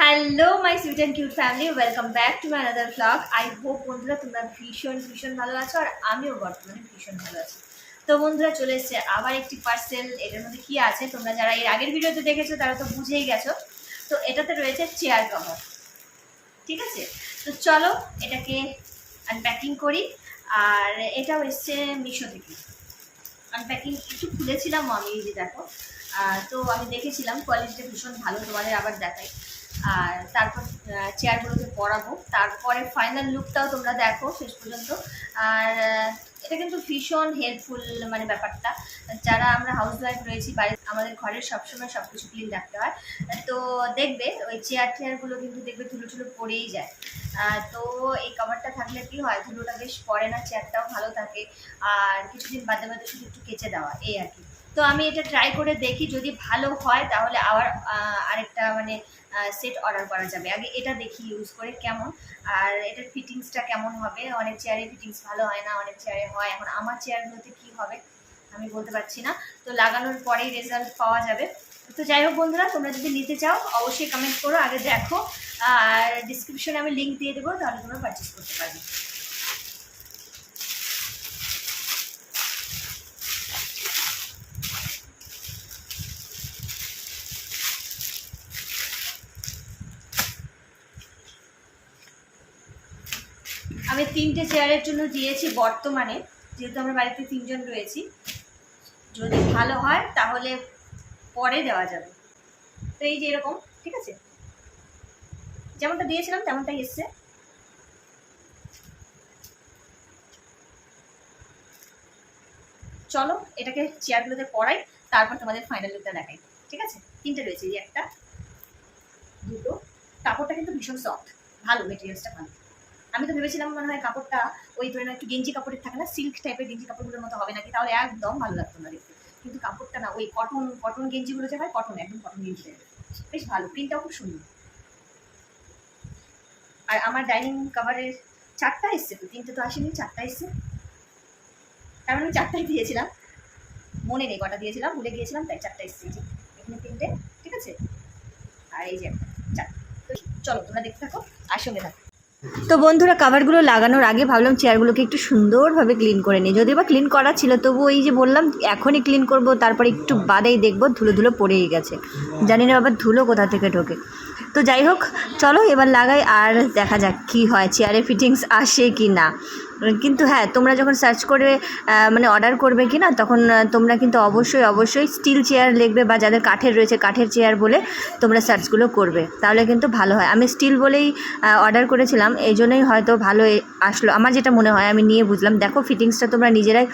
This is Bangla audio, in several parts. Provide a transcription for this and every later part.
Hello my sweet and cute family welcome back to my another blog I hope বন্ধুরা তোমরা ভীষণ ভীষণ ভালো আছো আর আমিও বর্তমানে ভীষণ ভালো আছি। তো বন্ধুরা চলে এসছে আবার একটি পার্সেল এটার মধ্যে কী আছে? তোমরা যারা এর আগের ভিডিওতে দেখেছ, তারা তো বুঝেই গেছো। তো এটাতে রয়েছে চেয়ার কভার ঠিক আছে? তো চলো এটাকে আনপ্যাকিং করি। আর এটাও এসছে মিশো থেকে। আনপ্যাকিং একটু খুলেছিলাম আমি এই যে দেখো। তো আমি দেখেছিলাম। কোয়ালিটিটা ভীষণ ভালো, তোমাদের আবার দেখাই। আর তারপর চেয়ারগুলোকে পরাবো। তারপরে ফাইনাল লুকটাও তোমরা দেখো শেষ পর্যন্ত। আর এটা কিন্তু ভীষণ হেল্পফুল মানে ব্যাপারটা। যারা আমরা হাউস ওয়াইফ রয়েছি, বাড়ি, আমাদের ঘরের সবসময় সব কিছু ক্লিন রাখতে হয়। তো দেখবে, ওই চেয়ার টেয়ারগুলো কিন্তু দেখবে ধুলো ঠুলো পড়েই যায়। তো এই কভারটা থাকলে কি হয়, ধুলোটা বেশ পড়ে না চেয়ারটাও ভালো থাকে। আর কিছুদিন বাদে বাদে শুধু একটু কেচে দেওয়া, এই আর কি। তো আমি এটা ট্রাই করে দেখি, যদি ভালো হয় তাহলে আবার আরেকটা মানে সেট অর্ডার করা যাবে। আগে এটা দেখি ইউজ করে কেমন। আর এটার ফিটিংসটা কেমন হবে? অনেক চেয়ারে ফিটিংস ভালো হয় না, অনেক চেয়ারে হয়? এখন আমার চেয়ারগুলোতে কি হবে? আমি বলতে পারছি না। তো লাগানোর পরেই রেজাল্ট পাওয়া যাবে। তো যাই হোক বন্ধুরা, তোমরা যদি নিতে চাও, অবশ্যই কমেন্ট করো, আগে দেখো। আর ডিসক্রিপশনে আমি লিঙ্ক দিয়ে দেবো, তাহলে তোমরা পারচেস করতে পারবে। আমি তিনটে চেয়ারের জন্য দিয়েছি বর্তমানে, যেহেতু আমরা বাড়িতে তিনজন রয়েছি। যদি ভালো হয়, তাহলে পরে দেওয়া যাবে। তো এই যে এরকম, ঠিক আছে? যেমনটা দিয়েছিলাম, তেমনটাই এসছে। চলো, এটাকে চেয়ারগুলোতে পড়াই তারপর তোমাদের ফাইনাল লুকটা দেখাই। ঠিক আছে? তিনটে রয়েছে, এই একটা, দুটো। কাপড়টা কিন্তু ভীষণ সফট ভালো মেটেরিয়ালসটা ভালো। আমি তো ভেবেছিলাম মনে হয় কাপড়টা ওই ধরে একটু গেঞ্জি কাপড়ের থাকে না সিল্ক টাইপের গেঞ্জি কাপড়গুলোর মতো হবে নাকি? তাহলে একদম ভালো লাগতো না দেখতে। কিন্তু কাপড়টা না, ওই কটন কটন গেঞ্জিগুলো যে হয় কটন একদম কটন গেঞ্জি বেশ ভালো প্রিন্টটাও খুব সুন্দর। আর আমার ডাইনিং কাভারের চারটা এসছে তো, তিনটে তো আসেনি, চারটা এসছে। কারণ আমি চারটাই দিয়েছিলাম। মনে নেই কটা দিয়েছিলাম, ভুলে গিয়েছিলাম, তাই চারটা এসছে এখানে তিনটে, ঠিক আছে? আর এই যে একটা চারটা চলো, তোমরা দেখতে থাকো, আর সঙ্গে থাকো। তো বন্ধুরা কাভারগুলো লাগানোর আগে ভাবলাম চেয়ারগুলোকে একটু সুন্দরভাবে ক্লিন করে নিই। যদিও বা ক্লিন করা ছিল তবু এই যে বললাম, এখনই ক্লিন করব, তারপর একটু বাদেই দেখব ধুলো ধুলো পড়েই গেছে। জানি না বাবা ধুলো কোথা থেকে ঢোকে। তো যাই হোক, চলো এবার লাগাই, আর দেখা যাক কি হয় চেয়ারে ফিটিংস আসে কি না কিন্তু হ্যাঁ তোমরা যখন সার্চ করে মানে অর্ডার করবে কি না তখন তোমরা কিন্তু অবশ্যই অবশ্যই স্টিল চেয়ার লিখবে বা যাদের কাঠের রয়েছে, কাঠের চেয়ার বলে তোমরা সার্চগুলো করবে। তাহলে কিন্তু ভালো হয়। আমি স্টিল বলেই অর্ডার করেছিলাম, এই জন্যই হয়তো ভালো আসলো। আমার যেটা মনে হয়, আমি নিয়ে বুঝলাম। দেখো ফিটিংসটা তোমরা নিজেরাই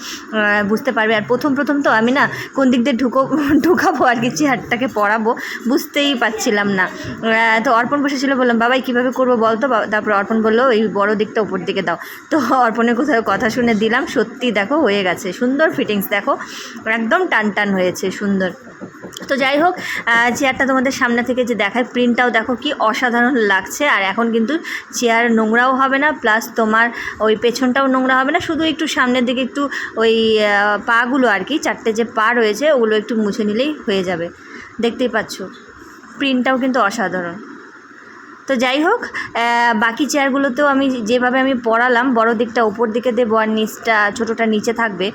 বুঝতে পারবে। আর প্রথম প্রথম তো আমি না কোন দিক দিয়ে ঢুকো, ঢুকাবো আর কি চেয়ারটাকে পরাবো, বুঝতেই পারছিলাম না। তো অর্পণ বসেছিল বললাম, বাবাই, কীভাবে করব বলতো? তারপর অর্পণ বলল এই বড় দিকটা উপর দিকে দাও। তো অর্পণের কোথাও কথা শুনে দিলাম, সত্যি দেখো হয়ে গেছে। সুন্দর ফিটিংস দেখো, একদম টান টান হয়েছে, সুন্দর। তো যাই হোক চেয়ারটা তোমাদের সামনে থেকে যে দেখায় প্রিন্টটাও দেখো কি অসাধারণ লাগছে। আর এখন কিন্তু চেয়ার নোংরাও হবে না প্লাস তোমার ওই পেছনটাও নোংরা হবে না, শুধু একটু সামনের দিকে একটু ওই পাগুলো আর কি, চারটে যে পা রয়েছে, ওগুলো একটু মুছে নিলেই হয়ে যাবে। দেখতেই পাচ্ছ প্রিন্টটাও কিন্তু অসাধারণ। তো যাই হোক বাকি চেয়ারগুলোতেও আমি যেভাবে আমি পড়ালাম, বড় দিকটা ওপর দিকে দেবো আর নিচটা, ছোটোটা নিচে থাকবে।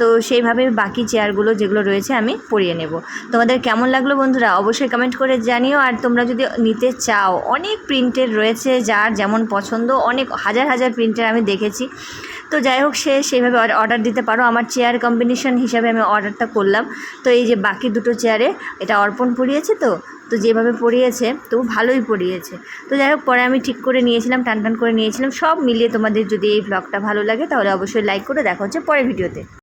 তো সেইভাবে বাকি চেয়ারগুলো যেগুলো রয়েছে আমি পরিয়ে নেব। তোমাদের কেমন লাগল বন্ধুরা? অবশ্যই কমেন্ট করে জানিও। আর তোমরা যদি নিতে চাও, অনেক প্রিন্টের রয়েছে, যার যেমন পছন্দ, অনেক হাজার হাজার প্রিন্টের আমি দেখেছি। তো যাই হোক, সে সেইভাবে অর্ডার দিতে পারো। আমার চেয়ার কম্বিনেশন হিসাবে আমি অর্ডারটা করলাম। তো এই যে বাকি দুটো চেয়ারে এটা অর্পণ পরিয়েছে তো? তো যেভাবে পরিয়েছে, তো ভালোই পরিয়েছে। তো যাই হোক, পরে আমি ঠিক করে নিয়েছিলাম টান টান করে নিয়েছিলাম। সব মিলিয়ে তোমাদের যদি এই ব্লগটা ভালো লাগে, তাহলে অবশ্যই লাইক করে দেখা হচ্ছে পরের ভিডিওতে।